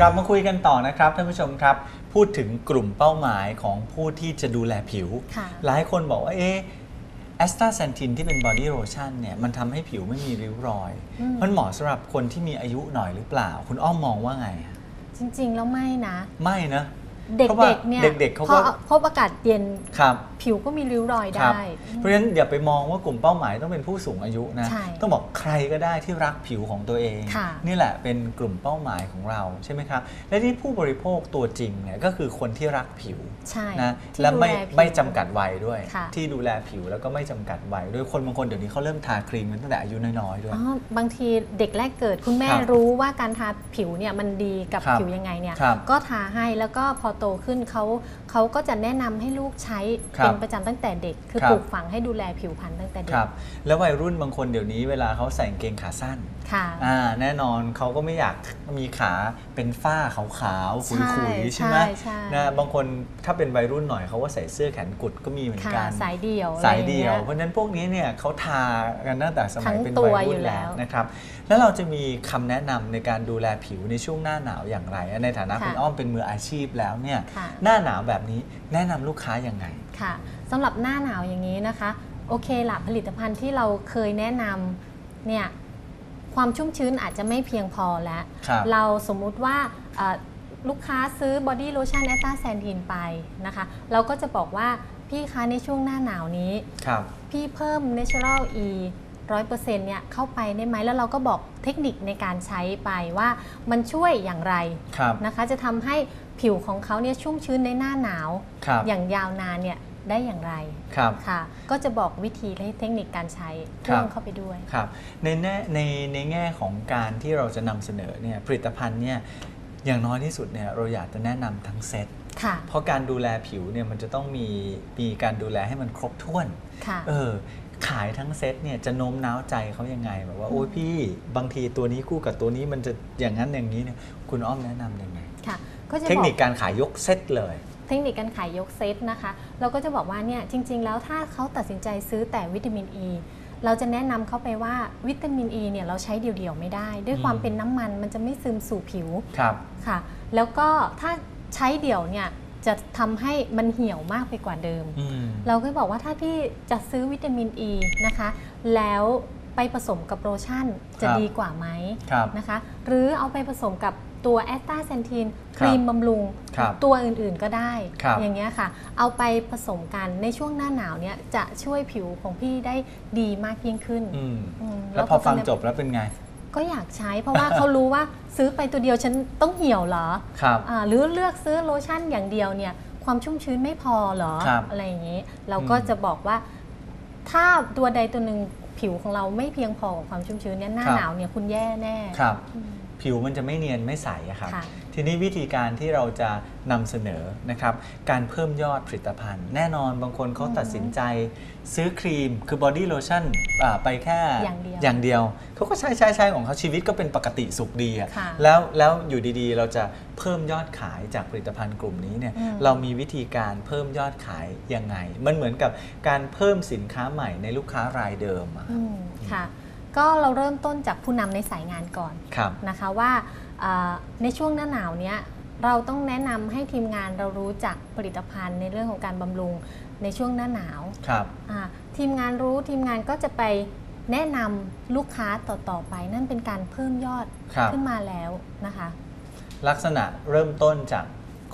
กลับมาคุยกันต่อนะครับท่านผู้ชมครับ พูดถึงกลุ่มเป้าหมายของผู้ที่จะดูแลผิวค่ะหลายคนบอกว่าเอ๊ะแอสตาเซนทินที่เป็นบอดี้โ t ชั่นเนี่ยมันทำให้ผิวไม่มีริ้วรอยอืมมันเหมาะสำหรับคนที่มีอายุหน่อยหรือเปล่า คุณอ้อมมองว่าไงอะจริง ๆ แล้วไม่นะ ไม่นะ เเพราะว่าด็กๆเนี่ยเด็กๆเขาพก็ อพบอากาศเย็นครับ ผิวก็มีริ้วรอยครับ ได้ เพราะฉะนั้นอย่าไปมองว่ากลุ่มเป้าหมายต้องเป็นผู้สูงอายุนะ ใช่ต้องบอกใครก็ได้ที่รักผิวของตัวเอง ค่ะนี่แหละเป็นกลุ่มเป้าหมายของเราใช่ไหมครับ และที่ผู้บริโภคตัวจริงเนี่ยก็คือคนที่รักผิวใช่นะที่และไม่ดูแลผิวไม่จำกัดวัยด้วย ค่ะ ที่ดูแลผิวแล้วก็ไม่จำกัดวัยด้วยคนบางคนเดี๋ยวนี้เขาเริ่มทาครีมกันตั้งแต่อายุน้อยๆด้วย อ๋อบางทีเด็กแรกเกิดคุณแม่ครับรู้ว่าการทาผิวเนี่ยมันดีกับครับผิวยังไงเนี่ยครับก็ทาให้แล้วก็พอโตขึ้นเขาเขาก็จะแนะนำให้ลูกใช้ครับเป็นประจำตั้งแต่เด็ก คือครับ ปลูกฝังให้ดูแลผิวพรรณตั้งแต่เด็คกรับ แล้ววัยรุ่นบางคนเดี๋ยวนี้เวลาเขาใส่กางเกงขาสั้น ค่ะ อ่าแน่นอนเขาก็ไม่อยากมีขาเป็นฝ้าขาวๆขุยๆ ใช่ไหมใช่ใช่ นะบางคนถ้าเป็นวัยรุ่นหน่อยเขาก็ใส่เสื้อแขนกุดก็มีเหมือนค่ะกัน สายเดี่ยวสายเดี่ยวอะไรอางเพงี้ ราะฉะนั้นพวกนี้เนี่ยเขาทากันตั้งแต่สมัยทั้งเป็นตัววัยอยู่รุ่นแล้แล้ววนะครับ แล้วเราจะมีคำแนะนำในการดูแลผิวในช่วงหน้าหนาวอย่างไร ในฐานะค่ะ คุณอ้อมเป็นมืออาชีพแล้วเนี่ยค่ะหน้าหนาวแบบนี้แนะนำลูกค้ายังไงค่ะสำหรับหน้าหนาวอย่างนี้นะคะ โอเคละผลิตภัณฑ์ที่เราเคยแนะนำเนี่ยความชุ่มชื้นอาจจะไม่เพียงพอแล้วครับเราสมมุติว่าเอ่อลูกค้าซื้อบอดี้โลชั่นแอตตาแซนทีนไปนะคะ เราก็จะบอกว่าพี่คะในช่วงหน้าหนาวนี้ครับพี่เพิ่ม Natural E ร้อยเปอร์เซ็นต์เนี่ยเข้าไปได้ไหมแล้วเราก็บอกเทคนิคในการใช้ไปว่ามันช่วยอย่างไรครับนะคะ จะทำให้ ผิวของเขาเนี่ยชุ่มชื้นในหน้าหนาว ครับอย่างยาวนานเนี่ยได้อย่างไรครับ ค่ะ ก็จะบอกวิธีและเทคนิคการใช้ครับเพิ่มเข้าไปด้วย ครับในแง่ในในแง่ของการที่เราจะนำเสนอเนี่ยผลิตภัณฑ์เนี่ยอย่างน้อยที่สุดเนี่ยเราอยากจะแนะนำทั้งเซตค่ะ เพราะการดูแลผิวเนี่ยมันจะต้องมีมีการดูแลให้มันครบถ้วน ค่ะ เออขายทั้งเซตเนี่ยจะโน้มน้าวใจเขายังไงแบบว่าโอ้ยพี่บางทีตัวนี้คู่กับตัวนี้มันจะอย่างนั้นอย่างนี้เนี่ยคุณอ้อมแนะนำยังไง ค่ะ ก็จะเทคบอนิคกการขายยกเซตเลย เทคนิคการขายยกเซตนะคะ เราก็จะบอกว่าเนี่ยจริง ๆ แล้วถ้าเขาตัดสินใจซื้อแต่วิตามินอ e, ีเราจะแนะนำเขาไปว่าวิตามินอ e ีเนี่ยเราใช้เดี่ยวๆไม่ได้ ด้วยความอืมเป็นน้ำมันมันจะไม่ซึมสู่ผิว ครับ ค่ะ แล้วก็ถ้าใช้เดี่ยวเนี่ยจะทำให้มันเหี่ยวมากไปกว่าเดิม อืม เราก็บอกว่าถ้าพี่จะซื้อวิตามินอ e ีนะคะ แล้ว ไปผสมกับโลชั่นจะครับดีกว่าไหมครับนะคะ หรือเอาไปผสมกับตัวแอสตาเซนทีนคครับรีมบำรุง ครับตัวอื่นๆก็ได้ ครับ อย่างเงี้ยค่ะ เอาไปผสมกันในช่วงหน้าหนาวเนี่ยจะช่วยผิวของพี่ได้ดีมากยิ่งขึ้นอืมอืมแล้วพอฟังก็จะจบแล้วเป็นไง ก็อยากใช้เพราะว่าเขารู้ว่าซื้อไปตัวเดียวฉันต้องเหี่ยวเหรอ ครับ อ่าหรือเลือกซื้อโลชั่นอย่างเดียวเนี่ยความชุ่มชื้นไม่พอเหรอ ครับอะไรอย่างนี้ เราก็อืมจะบอกว่า ถ้าตัวใดตัวหนึ่ง ผิวของเราไม่เพียงพอกับความชุ่มชื้นเนี่ยหน้าครับ หนาวเนี่ยคุณแย่แน่ ครับอืม ผิวมันจะไม่เนียนไม่ใสอะครับ ค่ะ ทีนี้วิธีการที่เราจะนำเสนอนะครับ การเพิ่มยอดผลิตภัณฑ์ แน่นอนบางคนเขาอืมตัดสินใจซื้อครีมคือบอดี้โลชั่นไปแค่อย่างเดียวอย่างเดียวเขาก็ใช้ใช้ใช้ของเขาชีวิตก็เป็นปกติสุขดีอะค่ะแล้วแล้วอยู่ดีๆ เราจะเพิ่มยอดขายจากผลิตภัณฑ์กลุ่มนี้เนี่ยอืม เรามีวิธีการเพิ่มยอดขายยังไง มันเหมือนกับการเพิ่มสินค้าใหม่ในลูกค้ารายเดิมอะ อืมค่ะ ก็เราเริ่มต้นจากผู้นำในสายงานก่อนครับ นะคะว่าอ่าในช่วงหน้าหนาวเนี้ยเราต้องแนะนำให้ทีมงานเรารู้จักผลิตภัณฑ์ในเรื่องของการบำรุงในช่วงหน้าหนาวครับ อ่าทีมงานรู้ทีมงานก็จะไปแนะนำลูกค้าต่อๆไป นั่นเป็นการเพิ่มยอดครับ ขึ้นมาแล้วนะคะ ลักษณะเริ่มต้นจาก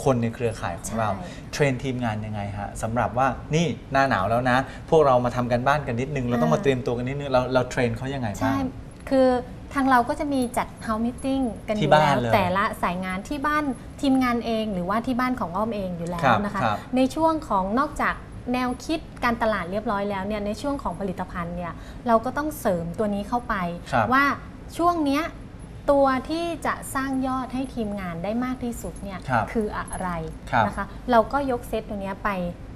คนในเครือข่ายของใช่เรา เทรนทีมงานยังไงฮะสำหรับว่านี่หน้าหนาวแล้วนะ พวกเรามาทำกันบ้านกันนิดนึง เราต้องมาเตรียมตัวกันนิดนึง เราเราเทรนเขายังไงบ้าใช่งคือทางเราก็จะมีจัด house meeting กันอที่ยู่บ้านแล้วเลยแต่ละสายงานที่บ้านทีมงานเองหรือว่าที่บ้านของอ้อมเองอยู่แล้ครัวบนะคะครับในช่วงของนอกจากแนวคิดการตลาดเรียบร้อยแล้วเนี่ยในช่วงของผลิตภัณฑ์เนี่ยเราก็ต้องเสริมตัวนี้เข้าไปครับว่าช่วงเนี้ย ตัวที่จะสร้างยอดให้ทีมงานได้มากที่สุดเนี่ยครับคืออะไรครับนะคะ เราก็ยกเซตตัวเนี้ยไป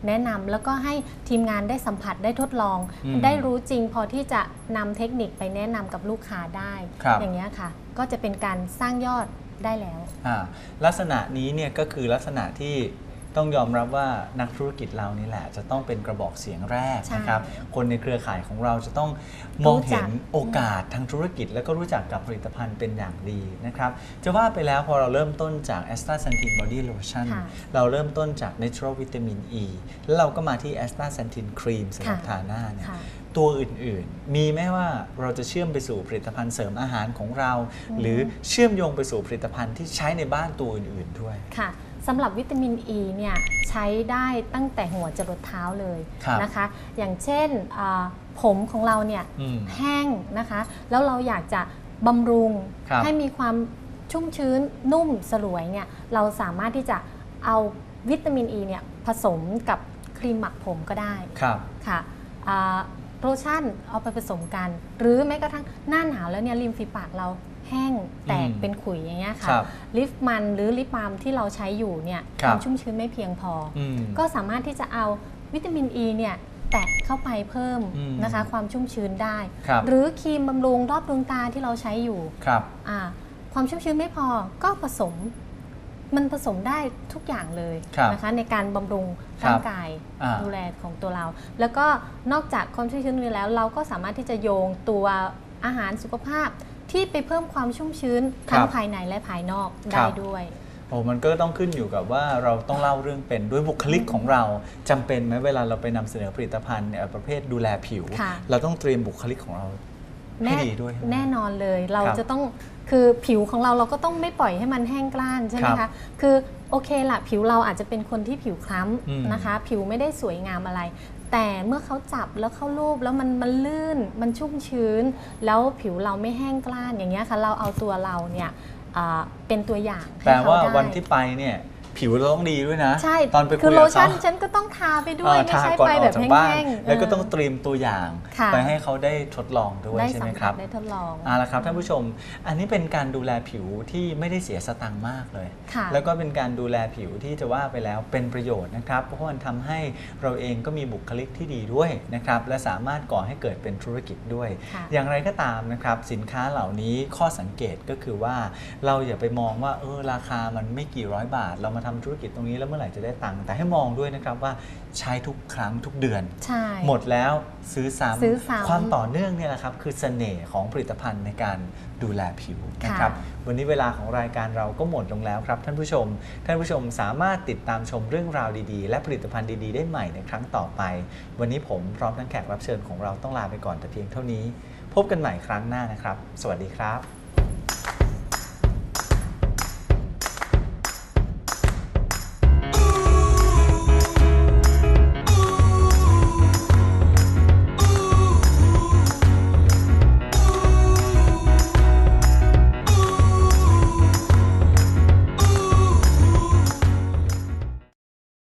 แนะนำแล้วก็ให้ทีมงานได้สัมผัสได้ทดลอง อืมได้รู้จริงพอที่จะนำเทคนิคไปแนะนำกับลูกค้าได้ ครับ อย่างเงี้ยค่ะ ก็จะเป็นการสร้างยอดได้แล้ว อ่าลักษณะนี้เนี่ยก็คือลักษณะที่ ต้องยอมรับว่านักธุรกิจเรานี่แหละ จะต้องเป็นกระบอกเสียงแรกใช่นะครับคนในเครือข่ายของเราจะต้องมองเห็นรู้จักโอกาสทางธุรกิจ แล้วก็รู้จักกับผลิตภัณฑ์เป็นอย่างดีนะครับจะว่าไปแล้วพอเราเริ่มต้นจาก a s t a s a n t i n Body Lotion ค่ะเราเริ่มต้นจาก Natural Vitamin E แล้วเราก็มาที่ a s t a s a n t i n Cream สำหรับค่ะทาหน้าเนี่ยค่ะตัวอื่นๆ มีไหมว่าเราจะเชื่อมไปสู่ผลิตภัณฑ์เสริมอาหารของเรา หรือเชื่อมโยงไปสู่ผลิตภัณฑ์ที่ใช้ในบ้านตัวอื่นๆด้วยค่ะ สำหรับวิตามินอ e ีเนี่ยใช้ได้ตั้งแต่หัวจรดเท้าเลยครับนะคะ อย่างเช่นอ่าผมของเราเนี่ยอืมแห้งนะคะ แล้วเราอยากจะบำรุงครับ ให้มีความชุ่มชื้นนุ่มสลวยเนี่ยเราสามารถที่จะเอาวิตามินอ e ีเนี่ยผสมกับครีมหมักผมก็ได้ ครับ ค่ะอ่าโลชั่นเอาไปผสมกัน หรือแม้กระทั่งหน้าหนาวแล้วเนี่ยริมฝีปากเรา แห้งแตกอืมเป็นขุยอย่างเงี้ยค่ะครับลิฟมันหรือลิปบาล์มที่เราใช้อยู่เนี่ยครัคบวามชุ่มชื้นไม่เพียงพอออืมก็สามารถที่จะเอาวิตามินอ e ีเนี่ยแตะเข้าไปเพิ่มอืมนะคะ ความชุ่มชื้นได้ครับหรือครีมบำรุงรอบดวงตาที่เราใช้อยู่ครับอ่าความชุ่มชื้นไม่พอก็ผสม มันผสมได้ทุกอย่างเลยครับนะคะ ในการบำรุงครับร่างกายอ่าดูแลของตัวเรา แล้วก็นอกจากความชุ่มชื้นนี้แล้ว เราก็สามารถที่จะโยงตัวอาหารสุขภาพ ที่ไปเพิ่มความชุ่มชื้นทั้งภายในและภายนอกได้ด้วยโอ้มันก็ต้องขึ้นอยู่กับว่าเราต้องเล่าเรื่องเป็นด้วยบุคลิกของเราจำเป็นไหมเวลาเราไปนำเสนอผลิตภัณฑ์เนี่ยประเภทดูแลผิวค่ะเราต้องเตรียมบุคลิกของเราให้แน่ดีด้วย แน่นอนเลยเราครับจะต้องคือผิวของเราเราก็ต้องไม่ปล่อยให้มันแห้งกร้านใช่ไหมครัคะบคือโอเคละผิวเราอาจจะเป็นคนที่ผิวคล้อืมำนะคะ ผิวไม่ได้สวยงามอะไร แต่เมื่อเขาจับแล้วเข้ารูปแล้วมันมันลื่นมันชุ่มชื้น แล้วผิวเราไม่แห้งกล้านอย่างเงี้ยค่ะเราเอาตัวเราเนี่ยเป็นตัวอย่างให้แปลเขาว่าได้ วันที่ไปเนี่ย ผิวเราต้องดีด้วยนะ ใช่ ตอนไปคุคืยโลกับชั่นเขาฉันก็ต้องทาไปด้วเอ่ยอไม่ทาใช่ก่อนไปอแบอกบจากแห้บ้านงๆแล้วก็เต้องเตรียมตัวอย่างค่ะไปให้เขาได้ทดลองด้วยได้ใช่ไหมสัมคผัรัสบได้ทดลองเอาละครับท่านผู้ชม อันนี้เป็นการดูแลผิวที่ไม่ได้เสียสตังค์มากเลยค่ะแล้วก็เป็นการดูแลผิวที่จะว่าไปแล้วเป็นประโยชน์นะครับ เพราะมันทำให้เราเองก็มีบุคลิกที่ดีด้วยนะครับ และสามารถก่อให้เกิดเป็นธุรกิจด้วยค่ะอย่างไรก็ตามนะครับสินค้าเหล่านี้ข้อสังเกตก็คือว่า เราอย่าไปมองว่าเออราคามันไม่กี่ร้อยบาทเรามาทำธุรกิจตรงนี้แล้วเมื่อไหร่จะได้ตังค์แต่ให้มองด้วยนะครับว่าใช้ทุกครั้งทุกเดือน ใช่ หมดแล้วซื้อซ้ำ ซื้อซ้ำความต่อเนื่องเนี่ยแหละครับคือเสน่ห์ของผลิตภัณฑ์ในการดูแลผิวนะครับค่ะวันนี้เวลาของรายการเราก็หมดลงแล้วครับท่านผู้ชม ท่านผู้ชมสามารถติดตามชมเรื่องราวดีๆ และผลิตภัณฑ์ดีๆ ได้ใหม่ในครั้งต่อไป วันนี้ผมพร้อมทั้งแขกรับเชิญของเราต้องลาไปก่อนแต่เพียงเท่านี้ พบกันใหม่ครั้งหน้านะครับ สวัสดีครับ